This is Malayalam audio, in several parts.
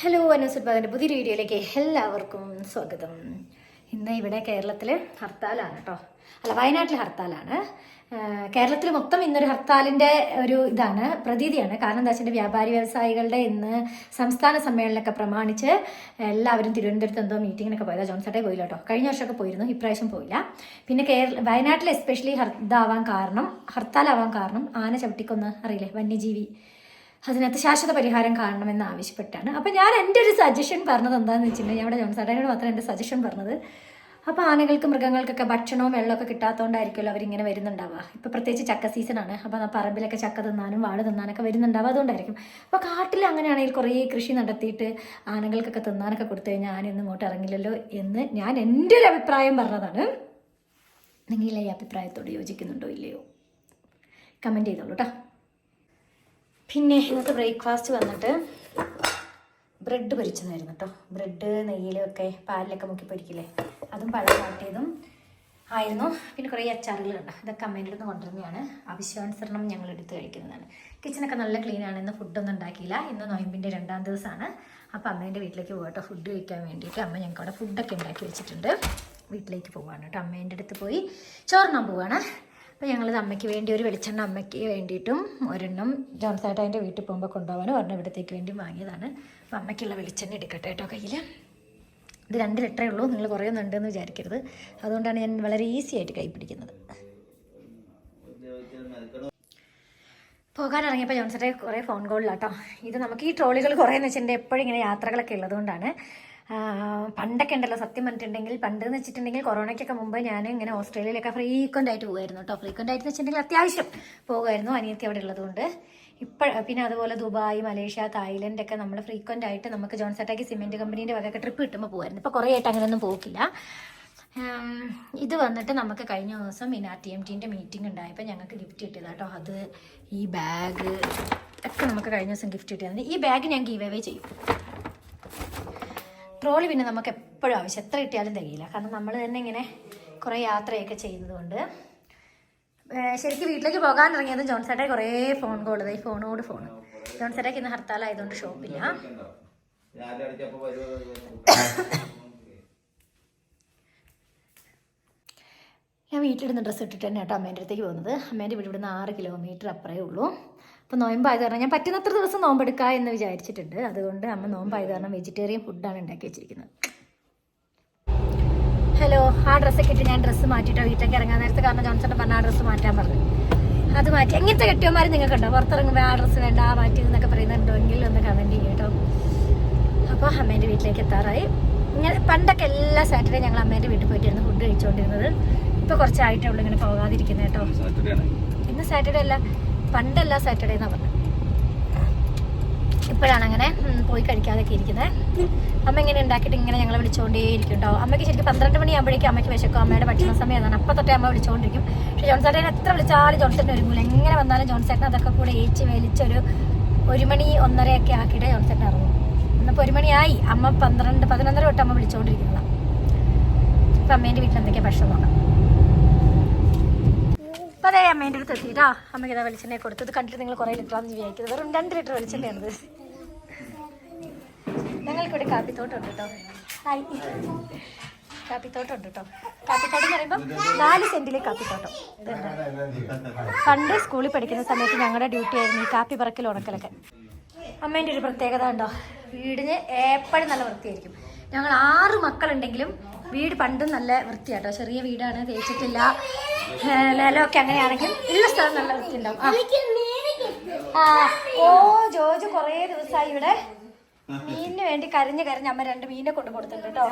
ഹലോ അനൂസ് ഉത്പാദന്റെ പുതിയ വീഡിയോയിലേക്ക് എല്ലാവർക്കും സ്വാഗതം. ഇന്ന് ഇവിടെ കേരളത്തിൽ ഹർത്താലാണ് കേട്ടോ അല്ല വയനാട്ടിൽ ഹർത്താലാണ്. കേരളത്തിൽ മൊത്തം ഇന്നൊരു ഹർത്താലിന്റെ ഒരു ഇതാണ് പ്രതീതിയാണ്. കാരണം എന്താ വെച്ചാൽ വ്യാപാരി വ്യവസായികളുടെ ഇന്ന് സംസ്ഥാന സമ്മേളനമൊക്കെ പ്രമാണിച്ച് എല്ലാവരും തിരുവനന്തപുരത്ത് എന്തോ മീറ്റിങ്ങിനൊക്കെ പോയതാ. ജോൺസട്ടേ പോയില്ല കേട്ടോ കഴിഞ്ഞ വർഷമൊക്കെ പോയിരുന്നു ഇപ്രാവശ്യം പോയില്ല. പിന്നെ കേരള വയനാട്ടിൽ എസ്പെഷ്യലി ഹർ ഇതാവാൻ കാരണം ഹർത്താലാവാൻ കാരണം ആന ചവിട്ടിക്കൊന്ന് അറിയില്ലേ? വന്യജീവി അതിനകത്ത് ശാശ്വത പരിഹാരം കാണണമെന്ന് ആവശ്യപ്പെട്ടാണ്. അപ്പോൾ ഞാൻ എന്റെ ഒരു സജഷൻ പറഞ്ഞത് എന്താണെന്ന് വെച്ചിട്ടുണ്ടെങ്കിൽ അവിടെ ജോൺസാട്ടനോട് മാത്രം എന്റെ സജഷൻ പറഞ്ഞത്. അപ്പോൾ ആനകൾക്ക് മൃഗങ്ങൾക്കൊക്കെ ഭക്ഷണവും വെള്ളമൊക്കെ കിട്ടാത്തതുകൊണ്ടായിരിക്കുമല്ലോ അവരിങ്ങനെ വരുന്നുണ്ടാവുക. ഇപ്പോൾ പ്രത്യേകിച്ച് ചക്ക സീസണാണ് അപ്പോൾ പറമ്പിലൊക്കെ ചക്ക തിന്നാനും വാഴ തിന്നാനൊക്കെ വരുന്നുണ്ടാവുക അതുകൊണ്ടായിരിക്കും. അപ്പോൾ കാട്ടിൽ അങ്ങനെയാണെങ്കിൽ കുറേ കൃഷി നടത്തിയിട്ട് ആനകൾക്കൊക്കെ തിന്നാനൊക്കെ കൊടുത്തു കഴിഞ്ഞാൽ ആനയൊന്നും ഇങ്ങോട്ട് ഇറങ്ങില്ലല്ലോ എന്ന് ഞാൻ എന്റെ ഒരു അഭിപ്രായം പറഞ്ഞതാണ്. നിങ്ങൾ ഈ അഭിപ്രായത്തോട് യോജിക്കുന്നുണ്ടോ ഇല്ലയോ? കമന്റ് ചെയ്തോളൂ കേട്ടോ പിന്നെ ഇന്നത്തെ ബ്രേക്ക്ഫാസ്റ്റ് വന്നിട്ട് ബ്രെഡ് പൊരിച്ചതായിരുന്നു കേട്ടോ. ബ്രെഡ് നെയ്യിലൊക്കെ പാലിലൊക്കെ മുക്കി പൊരിക്കില്ലേ? അതും പഴം വാട്ടിയതും ആയിരുന്നു. പിന്നെ കുറേ അച്ചാറുകളുണ്ട് ഇതൊക്കെ അമ്മേന്റെ അടുത്ത് കൊണ്ടുവരുന്നതാണ്. ആവശ്യാനുസരണം ഞങ്ങൾ എടുത്ത് കഴിക്കുന്നതാണ്. കിച്ചണൊക്കെ നല്ല ക്ലീനാണ് ഇന്ന് ഫുഡൊന്നും ഉണ്ടാക്കിയില്ല. ഇന്ന് നോയമ്പിന്റെ രണ്ടാം ദിവസമാണ്. അപ്പോൾ അമ്മേന്റെ വീട്ടിലേക്ക് പോകട്ടോ ഫുഡ് കഴിക്കാൻ വേണ്ടിയിട്ട് അമ്മ ഞങ്ങൾക്ക് അവിടെ ഫുഡൊക്കെ ഉണ്ടാക്കി വെച്ചിട്ടുണ്ട്. വീട്ടിലേക്ക് പോവാണ് കേട്ടോ. അമ്മേന്റെ അടുത്ത് പോയി ചോറിനാൻ പോവാണ്. അപ്പോൾ ഞങ്ങളത് അമ്മയ്ക്ക് വേണ്ടി ഒരു വെളിച്ചെണ്ണ അമ്മയ്ക്ക് വേണ്ടിയിട്ടും ഒരെണ്ണം ജോൺസേട്ടാന്റെ വീട്ടിൽ പോകുമ്പോൾ കൊണ്ടുപോകാനും ഒരെണ്ണം ഇവിടത്തേക്ക് വേണ്ടി വാങ്ങിയതാണ്. അപ്പോൾ അമ്മയ്ക്കുള്ള വെളിച്ചെണ്ണ എടുക്കട്ടെ കേട്ടോ കയ്യിൽ ഇത് രണ്ട് ലിറ്ററേ ഉള്ളൂ നിങ്ങൾ കുറേ ഒന്നുണ്ടെന്ന് വിചാരിക്കരുത്. അതുകൊണ്ടാണ് ഞാൻ വളരെ ഈസി ആയിട്ട് കൈ പിടിക്കുന്നത്. പോകാൻ ഇറങ്ങിയപ്പോൾ ജോൺസേട്ടെ കുറേ ഫോൺ കോളിലാട്ടോ. ഇത് നമുക്ക് ഈ ട്രോളികൾ കുറേ എന്ന് വെച്ചിട്ടുണ്ടെങ്കിൽ എപ്പോഴും ഇങ്ങനെ യാത്രകളൊക്കെ ഉള്ളതുകൊണ്ടാണ്. പണ്ടൊക്കെ ഉണ്ടല്ലോ സത്യം പറഞ്ഞിട്ടുണ്ടെങ്കിൽ പണ്ട് എന്ന് വെച്ചിട്ടുണ്ടെങ്കിൽ കൊറോണയ്ക്കൊക്കെ മുമ്പ് ഞാൻ ഇങ്ങനെ ഓസ്ട്രേലിയയിലൊക്കെ ഫ്രീക്വന്റ് ആയിട്ട് പോകുമായിരുന്നു കേട്ടോ ഫ്രീക്വന്റ് ആയിട്ട് വെച്ചിട്ടുണ്ടെങ്കിൽ അത്യാവശ്യം പോകുമായിരുന്നു അനിയത്തി അവിടെ ഉള്ളതുകൊണ്ട്. ഇപ്പോൾ പിന്നെ അതുപോലെ ദുബായ് മലേഷ്യ തായ്ലൻഡ് ഒക്കെ നമ്മൾ ഫ്രീക്വന്റ് ആയിട്ട് നമുക്ക് ജോൺസേട്ടാക്കി സിമെന്റ് കമ്പനീന്റെ വകയൊക്കെ ട്രിപ്പ് കിട്ടുമ്പോൾ പോകുമായിരുന്നു ഇപ്പോൾ കുറേ ആയിട്ട് അങ്ങനെയൊന്നും പോകില്ല ഇത് വന്നിട്ട് നമുക്ക് കഴിഞ്ഞ ദിവസം പിന്നെ ടി എം ടീന്റെ മീറ്റിംഗ് ഉണ്ടായപ്പോൾ ഞങ്ങൾക്ക് ഗിഫ്റ്റ് കിട്ടിയത് കേട്ടോ അത് ഈ ബാഗ് ഒക്കെ നമുക്ക് കഴിഞ്ഞ ദിവസം ഗിഫ്റ്റ് കിട്ടിയത്. ഈ ബാഗ് ഞാൻ ഗീവ് അവേ ചെയ്യും. ട്രോളി പിന്നെ നമുക്ക് എപ്പോഴും ആവശ്യം. എത്ര കിട്ടിയാലും തികയില്ല. കാരണം നമ്മൾ തന്നെ ഇങ്ങനെ കുറേ യാത്രയൊക്കെ ചെയ്യുന്നതുകൊണ്ട്. ശരിക്കും വീട്ടിലേക്ക് പോകാൻ ഇറങ്ങിയത് ജോൺസേട്ടെ കുറേ ഫോൺ കോൾ ഈ ഫോണോട് ഫോൺ ജോൺസേട്ടയ്ക്ക് ഇന്ന് ഹർത്താലായതുകൊണ്ട് ഷോപ്പില്ല. ഞാൻ വീട്ടിലിടുന്ന ഡ്രസ്സ് ഇട്ടിട്ട് തന്നെ കേട്ടോ അമ്മേന്റെ അടുത്തേക്ക് പോകുന്നത്. അമ്മേന്റെ വീട് ഇവിടുന്ന് ആറ് കിലോമീറ്റർ അപ്പുറേ ഉള്ളൂ. അപ്പോൾ നോയമ്പായത് കാരണം ഞാൻ പറ്റുന്നത്ര ദിവസം നോമ്പെടുക്കുക എന്ന് വിചാരിച്ചിട്ടുണ്ട്. അതുകൊണ്ട് അമ്മ നോമ്പായത് കാരണം വെജിറ്റേറിയൻ ഫുഡാണ് ഉണ്ടാക്കി വെച്ചിരിക്കുന്നത്. ഹലോ ആ ഡ്രസ്സൊക്കെ ഇട്ട് ഞാൻ ഡ്രസ്സ് മാറ്റിയിട്ടോ വീട്ടിലേക്ക് ഇറങ്ങാൻ നേരത്തെ കാരണം ജോൺസൺ പറഞ്ഞ ആ ഡ്രസ്സ് മാറ്റാൻ പറഞ്ഞു. അത് മാറ്റി. എങ്ങനത്തെ കെട്ടിയന്മാർ നിങ്ങൾക്കുണ്ടോ? പുറത്തിറങ്ങുമ്പോൾ ആ ഡ്രസ്സ് വേണ്ട ആ മാറ്റി എന്നൊക്കെ പറയുന്നുണ്ടോ? എങ്കിൽ ഒന്ന് കമന്റ് ചെയ്യും കേട്ടോ. അപ്പോൾ അമ്മേന്റെ വീട്ടിലേക്ക് എത്താറായി. ഇങ്ങനെ പണ്ടൊക്കെ എല്ലാ സാറ്റർഡേ ഞങ്ങൾ അമ്മേന്റെ വീട്ടിൽ പോയിട്ടായിരുന്നു ഫുഡ് കഴിച്ചുകൊണ്ടിരുന്നത് ഇപ്പോൾ കുറച്ചായിട്ടേ ഉള്ളൂ ഇങ്ങനെ പോകാതിരിക്കുന്നത് കേട്ടോ. ഇന്ന് സാറ്റർഡേ അല്ല. പണ്ടല്ല സാറ്റർഡേ എന്നാ പറഞ്ഞത് ഇപ്പോഴാണ് അങ്ങനെ പോയി കഴിക്കാതൊക്കെ ഇരിക്കുന്നത് അമ്മ ഇങ്ങനെ ഉണ്ടാക്കിയിട്ട് ഇങ്ങനെ ഞങ്ങൾ വിളിച്ചുകൊണ്ടേയിരിക്കും കേട്ടോ അമ്മയ്ക്ക് ശരിക്കും പന്ത്രണ്ട് മണിയാകുമ്പോഴേക്കും അമ്മയ്ക്ക് വിശക്കും. അമ്മയുടെ ഭക്ഷണ സമയം എന്നാണ് അപ്പം തൊട്ടേ അമ്മ വിളിച്ചുകൊണ്ടിരിക്കും പക്ഷേ ജോൺസേട്ടനെ എത്ര വിളിച്ചാലും ജോൺസേട്ടൻ ഒരുങ്ങൂല. എങ്ങനെ വന്നാലും ജോൺസേട്ടൻ അതൊക്കെ കൂടെ ഏച്ച് വലിച്ചൊരു ഒരു മണി ഒന്നരയൊക്കെ ആക്കിയിട്ട് ജോൺസേട്ടൻ ഇറങ്ങും. ഇന്നിപ്പോൾ ഒരു മണിയായി. അമ്മ പന്ത്രണ്ട് പതിനൊന്നര തൊട്ട് അമ്മ വിളിച്ചുകൊണ്ടിരിക്കുന്നതാണ് ഇപ്പം അമ്മേന്റെ വീട്ടിൽ എന്തൊക്കെയാണ് ഭക്ഷണം? നോക്കാം അപ്പോൾ അതേ അമ്മേന്റെ അടുത്ത് എത്തിയിട്ടാ അമ്മയ്ക്ക് ഇതാ വെളിച്ചെണ്ണ കൊടുത്തത് കണ്ടിട്ട് നിങ്ങൾ കുറേ ലിറ്ററാന്ന് വിചാരിക്കുന്നത് വെറും രണ്ട് ലിറ്റർ വെളിച്ചെണ്ണയാണത്. ഞങ്ങൾക്കിവിടെ കാപ്പിത്തോട്ടം ഉണ്ട് കേട്ടോ. ഹായ് കാപ്പിത്തോട്ടം ഉണ്ട് കേട്ടോ. കാപ്പിത്തോട്ടം എന്ന് പറയുമ്പോൾ നാല് സെന്റിലെ കാപ്പിത്തോട്ടം. പണ്ട് സ്കൂളിൽ പഠിക്കുന്ന സമയത്ത് ഞങ്ങളുടെ ഡ്യൂട്ടി ആയിരുന്നു ഈ കാപ്പി പറക്കൽ ഉണക്കലൊക്കെ. അമ്മേന്റെ ഒരു പ്രത്യേകത ഉണ്ടോ? വീടിന് എപ്പോഴും നല്ല വൃത്തിയായിരിക്കും. ഞങ്ങൾ ആറ് മക്കളുണ്ടെങ്കിലും വീട് പണ്ടും നല്ല വൃത്തിയാട്ടോ. ചെറിയ വീടാണ് തേച്ചിട്ടില്ല. നിലമൊക്കെ അങ്ങനെയാണെങ്കിൽ ഉള്ള സ്ഥലം നല്ല വൃത്തി ഉണ്ടാവും ആ. ഓ ജോജ് കുറേ ദിവസമായി ഇവിടെ. മീനിന് വേണ്ടി കരഞ്ഞ് കരഞ്ഞ് അമ്മ രണ്ട് മീനെ കൊണ്ട് കൊടുത്തിട്ടുണ്ട് കേട്ടോ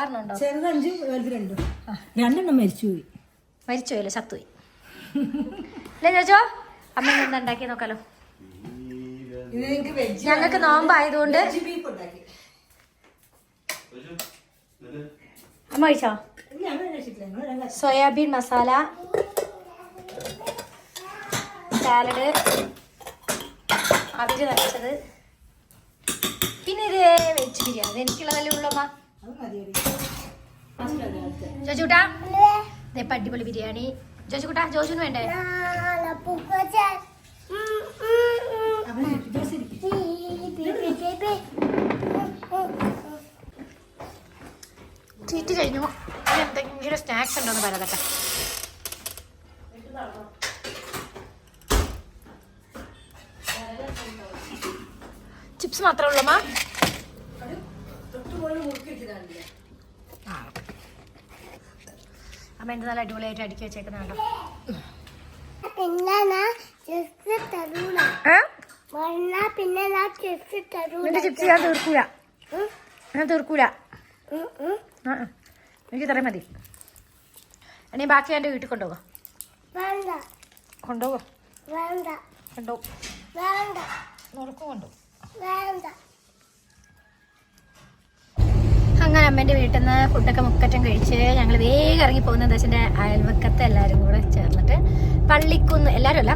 ആറിനുണ്ടോ ചെറുതഞ്ചും രണ്ടും. രണ്ടെണ്ണം മരിച്ചുപോയി മരിച്ചുപോയല്ലോ ചത്തുപോയി. അല്ലേ ചോച്ചോ അമ്മ എന്താ ഉണ്ടാക്കി നോക്കാലോ. ഞങ്ങൾക്ക് നോമ്പായതുകൊണ്ട് ബീഫ് ഉണ്ടാക്കി അമ്മ കഴിച്ചോ സോയാബീൻ മസാല സാലഡ് അവർ നനച്ചത് പിന്നെ ഇത് വെജ് ബിരിയാണി ഉള്ളമ്മ മതിയടി മസ്റ്റർഡ് അടുത്ത് ജോജുട്ടാ ഇതേ അടിപൊളി ബിരിയാണി ജോജുക്കുട്ടാ ജോജുന് വേണ്ടേ ജോസ് തീറ്റ് കഴിഞ്ഞു. ഇനി എന്തെങ്കിലും സ്നാക്സ് ഉണ്ടോന്ന് പറയാതെ ചിപ്സ് മാത്രമേ ഉള്ളൂ മാ. അമ്മ എന്ത് നല്ല അടിപൊളിയായിട്ട് അടുക്കി വെച്ചേക്കുന്നുണ്ടോ പിന്നെ ചിപ്സ് ഞാൻ തീർക്കൂല. ഞാൻ തീർക്കൂല. ആ. എനിക്ക് ഇത്രയും മതി. ഇനി ബാക്കി എന്റെ വീട്ടിൽ കൊണ്ടുപോകാം വേണ്ട. കൊണ്ടുപോകും വേണ്ട. കൊണ്ടുപോകും വേണ്ട. നുറുക്കും കൊണ്ടുപോകും വേണ്ട. അങ്ങനെ അമ്മേന്റെ വീട്ടിൽ നിന്ന് ഫുഡൊക്കെ മുക്കറ്റം കഴിച്ച് ഞങ്ങൾ വേഗം ഇറങ്ങി പോകുന്ന ദശന്റെ അയൽവക്കത്തെ എല്ലാവരും കൂടെ ചേർന്നിട്ട് പള്ളിക്കുന്ന് എല്ലാവരും അല്ല?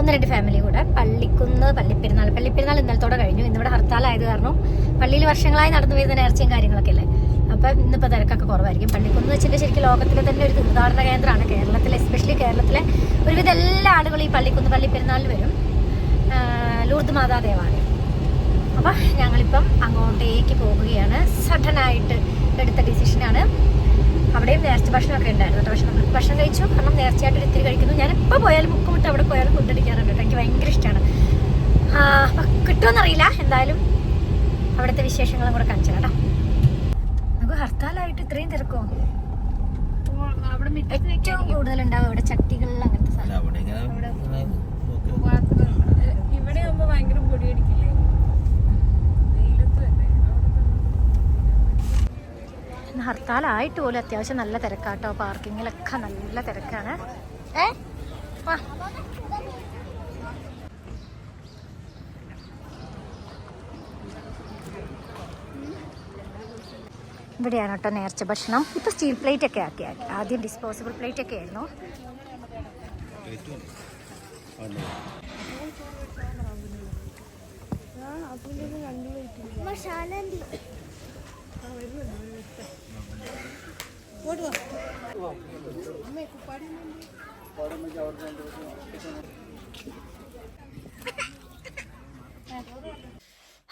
ഒന്ന് രണ്ട് ഫാമിലി കൂടെ. പള്ളിക്കുന്ന് പള്ളിപ്പെരുന്നാൾ. പള്ളിപ്പെരുന്നാൾ ഇന്നലത്തോടെ കഴിഞ്ഞു. ഇന്നിവിടെ ഹർത്താലായത് കാരണം പള്ളിയിൽ വർഷങ്ങളായി നടന്നു വരുന്ന നേർച്ചയും കാര്യങ്ങളൊക്കെ അല്ലേ? അപ്പം ഇന്നിപ്പോൾ തിരക്കൊക്കെ കുറവായിരിക്കും. പള്ളിക്കുന്ന് വെച്ചിട്ട് ശരിക്കും ലോകത്തിലെ തന്നെ ഒരു തീർത്ഥാടന കേന്ദ്രമാണ് കേരളത്തിലെ എസ്പെഷ്യലി കേരളത്തിലെ ഒരുവിധം എല്ലാ ആളുകളും ഈ പള്ളിക്കുന്ന് പള്ളിപ്പെരുന്നാളിൽ വരും. ലൂർദ് മാതാ ദേവാലയം. അപ്പം ഞങ്ങളിപ്പം അങ്ങോട്ടേക്ക് പോവുകയാണ് സഡനായിട്ട് എടുത്ത ഡിസിഷനാണ് അവിടെയും നേർച്ച ഭക്ഷണമൊക്കെ ഉണ്ടായിരുന്നു കേട്ടോ. പക്ഷെ നമ്മൾ ഭക്ഷണം കഴിച്ചു. കാരണം നേർച്ചയായിട്ട് ഒരിത്തിരി കഴിക്കുന്നു. ഞാൻ എപ്പോൾ പോയാലും മുക്കുമിട്ട് അവിടെ പോയാലും ഫുഡ് അടിക്കാറുണ്ട് കേട്ടോ. എനിക്ക് ഭയങ്കര ഇഷ്ടമാണ് കിട്ടുമെന്നറിയില്ല എന്തായാലും അവിടുത്തെ വിശേഷങ്ങളും കൂടെ കാണിച്ചു കേട്ടോ. നമുക്ക് ഹർത്താലായിട്ട് ഇത്രയും തിരക്കോ? അവിടെ ഏറ്റവും കൂടുതൽ ഉണ്ടാവും ഇവിടെ ചട്ടികൾ അങ്ങനത്തെ സാധനം. ഇവിടെ ആവുമ്പോ ഭയങ്കര പൊടി അടിക്കില്ലേ വെയിലത്ത് തന്നെ ഇന്ന് ഹർത്താലായിട്ട് പോലും അത്യാവശ്യം നല്ല തിരക്കാട്ടോ. പാർക്കിങ്ങിലൊക്കെ നല്ല തിരക്കാണ്. ഏ? വാ. ഇവിടെയാണ് കേട്ടോ നേർച്ച ഭക്ഷണം. ഇപ്പൊ സ്റ്റീൽ പ്ലേറ്റ് ഒക്കെ ആക്കി. ആക്കി ആദ്യം ഡിസ്പോസിബിൾ പ്ലേറ്റ് ഒക്കെ ആയിരുന്നു. മസാലന്തി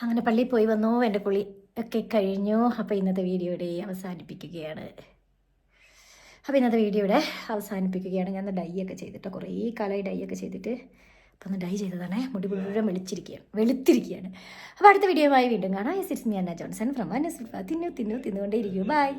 അങ്ങനെ പള്ളിയിൽ പോയി വന്നു എന്റെ പുള്ളി ഒക്കെ കഴിഞ്ഞു. അപ്പോൾ ഇന്നത്തെ വീഡിയോയുടെ അവസാനിപ്പിക്കുകയാണ്. അപ്പോൾ ഇന്നത്തെ വീഡിയോയുടെ അവസാനിപ്പിക്കുകയാണ്. ഞാൻ ഡൈ ഒക്കെ ചെയ്തിട്ട് കുറേ കാലമായി ഡൈ ഒക്കെ ചെയ്തിട്ട് അപ്പം ഒന്ന് ഡൈ ചെയ്തതാണ്. മുടി മുഴുവൻ വെളിച്ചിരിക്കുകയാണ്. വെളുത്തിരിക്കുകയാണ്. അപ്പോൾ അടുത്ത വീഡിയോയുമായി വീണ്ടും കാണാം. ഇറ്റ്സ് മി ജോൺസൺ ഫ്രം അന്ന തിന്നു തിന്നു തിന്നുകൊണ്ടേ ഇരിക്കും ബൈ